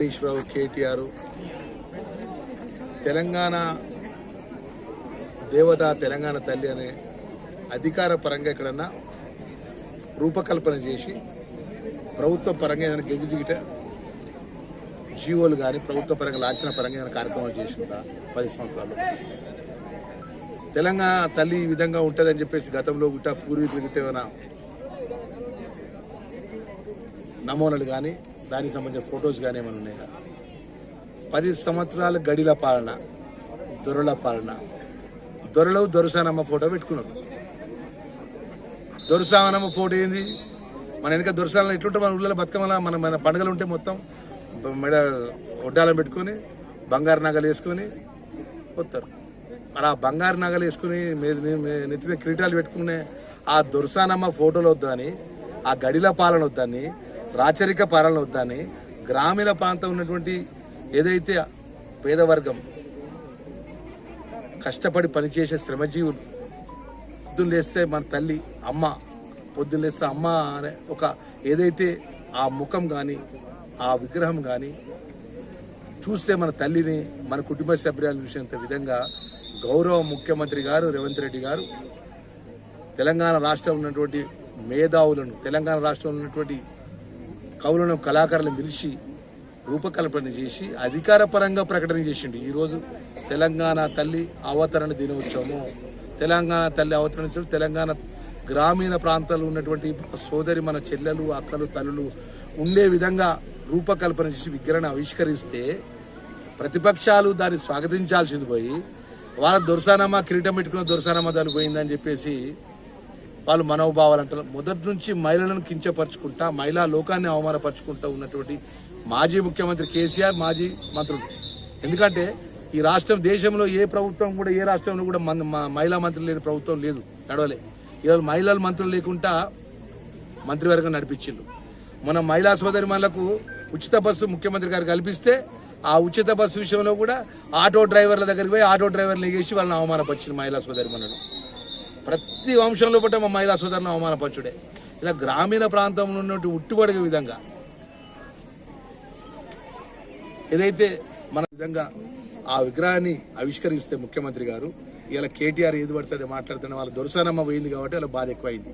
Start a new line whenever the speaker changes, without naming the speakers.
రావు కేటీఆర్ తెలంగాణ దేవత తెలంగాణ తల్లి అనే అధికార పరంగా ఎక్కడన్నా రూపకల్పన చేసి ప్రభుత్వ పరంగా ఏదైనా గెజిట్ జీవోలు కానీ ప్రభుత్వ పరంగా లాంఛన పరంగా ఏదైనా కార్యక్రమాలు చేసిందా పది సంవత్సరాలు తెలంగాణ తల్లి ఈ విధంగా ఉంటుందని చెప్పేసి గతంలో గుట్ట పూర్వీకులు గిట్ట ఏమైనా నమూనాలు కానీ దానికి సంబంధించిన ఫొటోస్ కానీ ఏమైనా ఉన్నాయా? పది సంవత్సరాల గడిల పాలన దొరల పాలన. దొరలు దొరసానమ్మ ఫోటో పెట్టుకున్నారు దొరసానమ్మ ఫోటో ఏంది? మన వెనక దొరసాలను ఎట్లుంటే మన ఊళ్ళో బతుకమ్మల మన మన పండుగలు ఉంటే మొత్తం మెడ ఒడ్డాలం పెట్టుకొని బంగారు నగలు వేసుకొని వస్తారు మరి ఆ బంగారు నగలు వేసుకుని నెత్తిన నెత్తి కిరీటాలు పెట్టుకునే ఆ దొరసానమ్మ ఫోటోలు వద్దని ఆ గడిల పాలన వద్దని రాచరిక పాలన వద్దని గ్రామీణ ప్రాంతం ఉన్నటువంటి ఏదైతే పేదవర్గం కష్టపడి పనిచేసే శ్రమజీవులు పొద్దున్న లేస్తే మన తల్లి అమ్మ పొద్దున్న లేస్తే అమ్మ అనే ఒక ఏదైతే ఆ ముఖం కానీ ఆ విగ్రహం కానీ చూస్తే మన తల్లిని మన కుటుంబ సభ్యులను చూసేంత విధంగా గౌరవ ముఖ్యమంత్రి గారు రేవంత్ రెడ్డి గారు తెలంగాణ రాష్ట్రంలో ఉన్నటువంటి మేధావులను తెలంగాణ రాష్ట్రంలో ఉన్నటువంటి కవులను కళాకారులను పిలిచి రూపకల్పన చేసి అధికారపరంగా ప్రకటన చేసిండు. ఈరోజు తెలంగాణ తల్లి అవతరణ దినోత్సవము. తెలంగాణ తల్లి అవతరణ తెలంగాణ గ్రామీణ ప్రాంతాల్లో ఉన్నటువంటి సోదరి మన చెల్లెలు అక్కలు తల్లులు ఉండే విధంగా రూపకల్పన చేసి విగ్రహణ ఆవిష్కరిస్తే ప్రతిపక్షాలు దాన్ని స్వాగతించాల్సింది పోయి వాళ్ళ దొరసానమ్మ కిరీటం పెట్టుకున్న దొరసానమ్మ దాని పోయిందని చెప్పేసి వాళ్ళు మనోభావాలు అంటారు. మొదటి నుంచి మహిళలను కించపరుచుకుంటా మహిళా లోకాన్ని అవమానపరుచుకుంటా ఉన్నటువంటి మాజీ ముఖ్యమంత్రి కేసీఆర్ మాజీ మంత్రులు. ఎందుకంటే ఈ రాష్ట్రం దేశంలో ఏ ప్రభుత్వం కూడా ఏ రాష్ట్రంలో కూడా మన మహిళా మంత్రులు లేని ప్రభుత్వం లేదు. నడవలే. ఈరోజు మహిళలు మంత్రులు లేకుండా మంత్రివర్గం నడిపించిండు మన మహిళా సోదరి మనలకు ఉచిత బస్సు ముఖ్యమంత్రి గారు కల్పిస్తే ఆ ఉచిత బస్సు విషయంలో కూడా ఆటో డ్రైవర్ల దగ్గరికి పోయి ఆటో డ్రైవర్లు ఎగేసి వాళ్ళని అవమానపరిచింది మహిళా సోదరి మనను ప్రతి వంశంలో పట్ట మా మహిళా సోదరులను అవమానపరచుడే ఇలా గ్రామీణ ప్రాంతంలో ఉన్నట్టు ఉట్టుబడిగే విధంగా. ఏదైతే మన విధంగా ఆ విగ్రహాన్ని ఆవిష్కరిస్తే ముఖ్యమంత్రి గారు ఇలా కేటీఆర్ ఏది పడితే మాట్లాడుతున్న వాళ్ళ దొరసానమ్మ పోయింది కాబట్టి వాళ్ళ బాధ ఎక్కువైంది.